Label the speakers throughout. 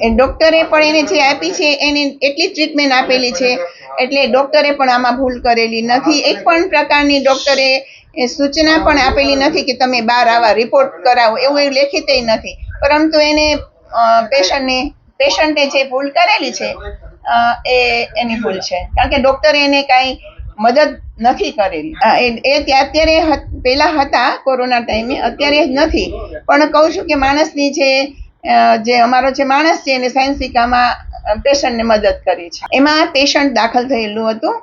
Speaker 1: એ ડૉક્ટરે પણ એને જે આપી છે, એને એટલી ટ્રીટમેન્ટ આપેલી છે. એટલે ડૉક્ટરે પણ આમાં ભૂલ કરેલી નથી. એક પણ પ્રકારની ડૉક્ટરે એ સૂચના પણ આપેલી નથી કે તમે બહાર આવા રિપોર્ટ કરાવો. એવું એ લેખિતય નથી. પરંતુ એને પેશન્ટને, પેશન્ટે જે ભૂલ કરેલી છે એ એની ભૂલ છે. કારણ કે ડૉક્ટરે એને કાંઈ મદદ નથી કરેલી. એ એ ત્યાં અત્યારે પહેલાં હતા કોરોના ટાઈમે, અત્યારે નથી. પણ કહું છું કે માણસની જે જે અમારો જે માણસ છે એને સાયન્સિકામાં પેશન્ટને મદદ કરી છે. એમાં પેશન્ટ દાખલ થયેલું હતું.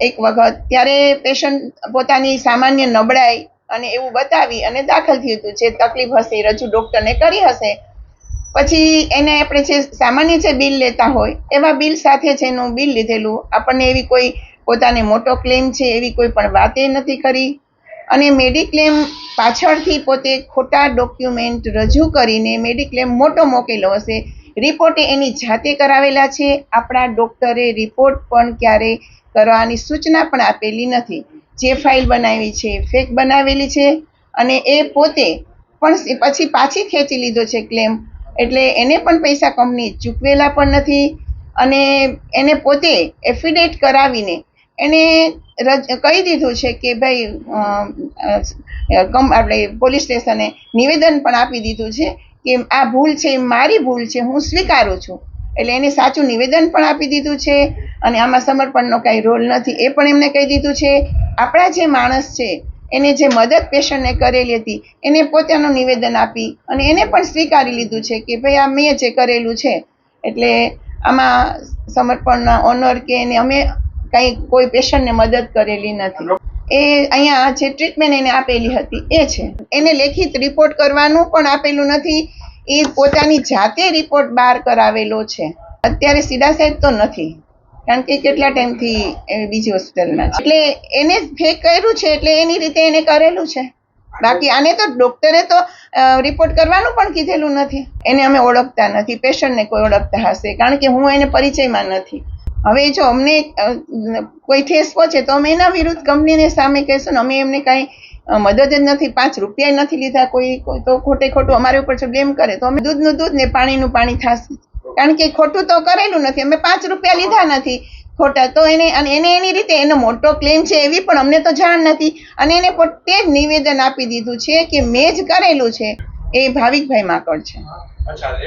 Speaker 1: એક વખત ત્યારે પેશન્ટ પોતાની સામાન્ય નબળાઈ અને એવું બતાવી અને દાખલ થયું હતું. જે તકલીફ હશે, રજૂ ડૉક્ટરને કરી હશે. પછી એને આપણે જે સામાન્ય જે બિલ લેતા હોય, એવા બિલ સાથે જ એનું બિલ લીધેલું. આપણને એવી કોઈ પોતાને મોટો ક્લેમ છે, એવી કોઈ પણ વાતે નથી કરી. અને મેડિક્લેમ પાછળથી પોતે ખોટા ડોક્યુમેન્ટ રજૂ કરીને મેડિક્લેમ મોટો મૂકેલો હશે. રિપોર્ટે એની જાતે કરાવેલા છે. આપણા ડૉક્ટરે રિપોર્ટ પણ ક્યારે કરવાની સૂચના પણ આપેલી નથી. જે ફાઇલ બનાવી છે ફેક બનાવેલી છે અને એ પોતે પણ પછી પાછી ખેંચી લીધો છે ક્લેમ. એટલે એને પણ પૈસા કંપની ચૂકવેલા પણ નથી અને એને પોતે એફિડેટ કરાવીને એને રજ, કહી દીધું છે કે ભાઈ આપણે પોલીસ સ્ટેશને નિવેદન પણ આપી દીધું છે કે આ ભૂલ છે, એ મારી ભૂલ છે, હું સ્વીકારું છું. એટલે એને સાચું નિવેદન પણ આપી દીધું છે અને આમાં સમર્પણનો કાંઈ રોલ નથી. એ પણ એમને કહી દીધું છે, આપણા જે માણસ છે, એને જે મદદ પેશન્ટને કરેલી હતી, એને પોતાનું નિવેદન આપી અને એને પણ સ્વીકારી લીધું છે કે ભાઈ, આ મેં જે કરેલું છે. એટલે આમાં સમર્પણના ઓનર કે એને અમે કંઈ કોઈ પેશન્ટને મદદ કરેલી નથી. એ અહીંયા જે ટ્રીટમેન્ટ એને આપેલી હતી એ છે. એને લેખિત રિપોર્ટ કરવાનું પણ આપેલું નથી. એ પોતાની જાતે રિપોર્ટ બહાર કરાવેલો છે. અત્યારે સીધા સાહેબ તો નથી. કારણ કે કેટલા ટાઈમથી એ બીજી હોસ્પિટલમાં છે. એટલે એને ફેક કર્યું છે એટલે એની રીતે એને કરેલું છે. બાકી આને તો ડોક્ટરે તો રિપોર્ટ કરવાનું પણ કીધેલું નથી. એને અમે ઓળખતા નથી. પેશન્ટને કોઈ ઓળખતા હશે. કારણ કે હું એને પરિચયમાં નથી. હવે જો અમને કોઈ ઠેસ પહોંચે તો અમે એના વિરુદ્ધ કંપનીને સામે કહીશું અમે એમને કાંઈ મદદ જ નથી, પાંચ રૂપિયા નથી લીધા કોઈ તો ખોટે ખોટું અમારી ઉપર જો બ્લેમ કરે તો અમે દૂધનું દૂધ ને પાણીનું પાણી થશે. કારણ કે ખોટું તો કરેલું નથી, અમે પાંચ રૂપિયા લીધા નથી ખોટા, તો એને, અને એને એની રીતે એનો મોટો ક્લેમ છે એવી પણ અમને તો જાણ નથી. અને એને પોતે જ નિવેદન આપી દીધું છે કે મેં જ કરેલું છે. એ ભાવિકભાઈ માકડ છે.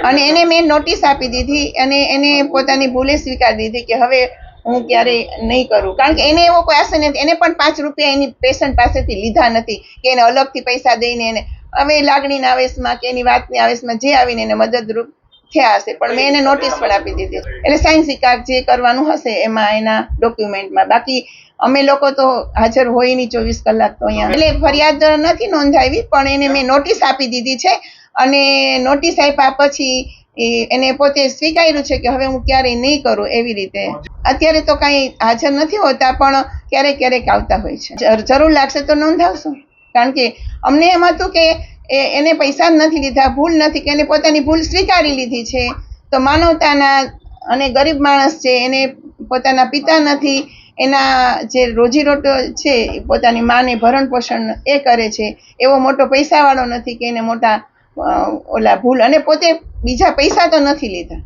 Speaker 1: અને એને મેં નોટિસ આપી દીધી અને એને પોતાની ભૂલે સ્વીકારી દીધી કે હવે હું ક્યારેય નહીં કરું. કારણ કે એને એવો કોઈ આશય નથી એને પણ પાંચ રૂપિયા એની પેશન્ટ પાસેથી લીધા નથી કે એને અલગથી પૈસા દઈને એને હવે લાગણીના આવેશમાં કે એની વાતની આવેશમાં જે આવીને એને મદદરૂપ થયા હશે. પણ મેં એને નોટિસ પણ આપી દીધી. એટલે સાયન્સ વિકાસ જે કરવાનું હશે એમાં એના ડોક્યુમેન્ટમાં બાકી અમે લોકો તો હાજર હોય નહીં ચોવીસ કલાક તો અહીંયા. એટલે ફરિયાદ નથી નોંધાવી પણ એને મેં નોટિસ આપી દીધી છે. અને નોટિસ આપ્યા પછી એને પોતે સ્વીકાર્યું છે કે હવે હું ક્યારેય નહીં કરું એવી રીતે. અત્યારે તો કાંઈ હાજર નથી હોતા, પણ ક્યારેક ક્યારેક આવતા હોય છે. જરૂર લાગશે તો નોંધાવશું. કારણ કે અમને એમ હતું કે એને પૈસા જ નથી લીધા, ભૂલ નથી કે એને પોતાની ભૂલ સ્વીકારી લીધી છે. તો માનવતાના અને ગરીબ માણસ છે, એને પોતાના પિતા નથી, એના જે રોજીરોટો છે પોતાની માને ભરણ પોષણ એ કરે છે. એવો મોટો પૈસાવાળો નથી કે એને મોટા ઓલા ભૂલ. અને પોતે બીજા પૈસા તો નથી લીધા.